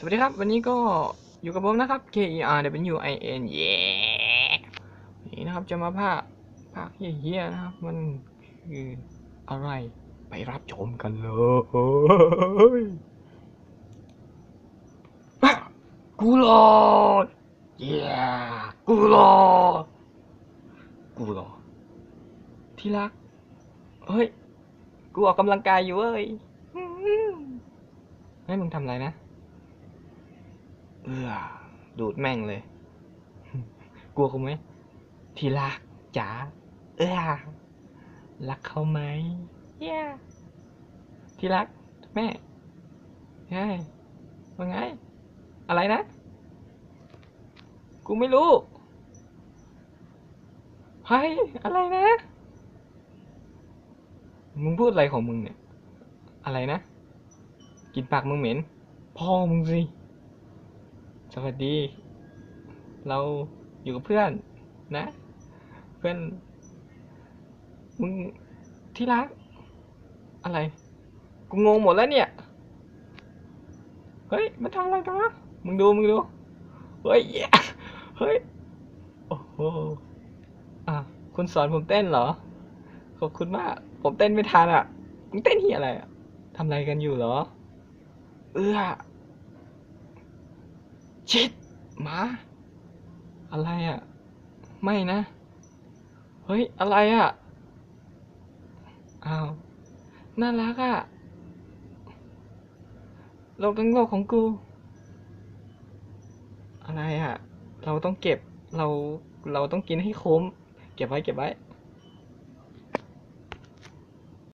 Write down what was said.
สวัสดีครับ วันนี้ก็อยู่กับผมนะครับ K E R W I N เย้นี่นะครับจะมาภาคภาคเฮี้ยๆนะครับ มันคืออะไรไปรับชมกันเลยอะกูรอดเย้กูรอดกูรอดที่รัก เฮ้ย กูออกกำลังกายอยู่เว้ยอืมเฮ้ยมึงทำอะไรนะ เออดูดแม่งเลย กลัวเขาไหม ทีรักจ๋า เออรักเขาไหมเย้ทีรัก แม่เฮ้ยว่าไง อะไรนะ กูไม่รู้เฮ้ยอะไรนะ มึงพูดอะไรของมึงเนี่ย อะไรนะ กินปากมึงเหม็น พ่อมึงสิ วัสดี เราอยู่กับเพื่อนนะ เพื่อน มึงที่รัก อะไร กูงงหมดแล้วเนี่ย เฮ้ย มันทำอะไรกันวะ มึงดู มึงดู เฮ้ย เฮ้ย โอ้โห อะ คุณสอนผมเต้นเหรอ ขอบคุณมาก ผมเต้นไม่ทันอะ มึงเต้นเฮียอะไรอะทำอะไรกันอยู่เหรอ เออ ชิดหมา อะไรอะ ไม่นะ เฮ้ย อะไรอะ อ้าว น่ารักอะ โลกทั้งโลกของกู อะไรอะ เราต้องเก็บ เรา เราต้องกินให้คุ้ม เก็บไว้ เก็บไว้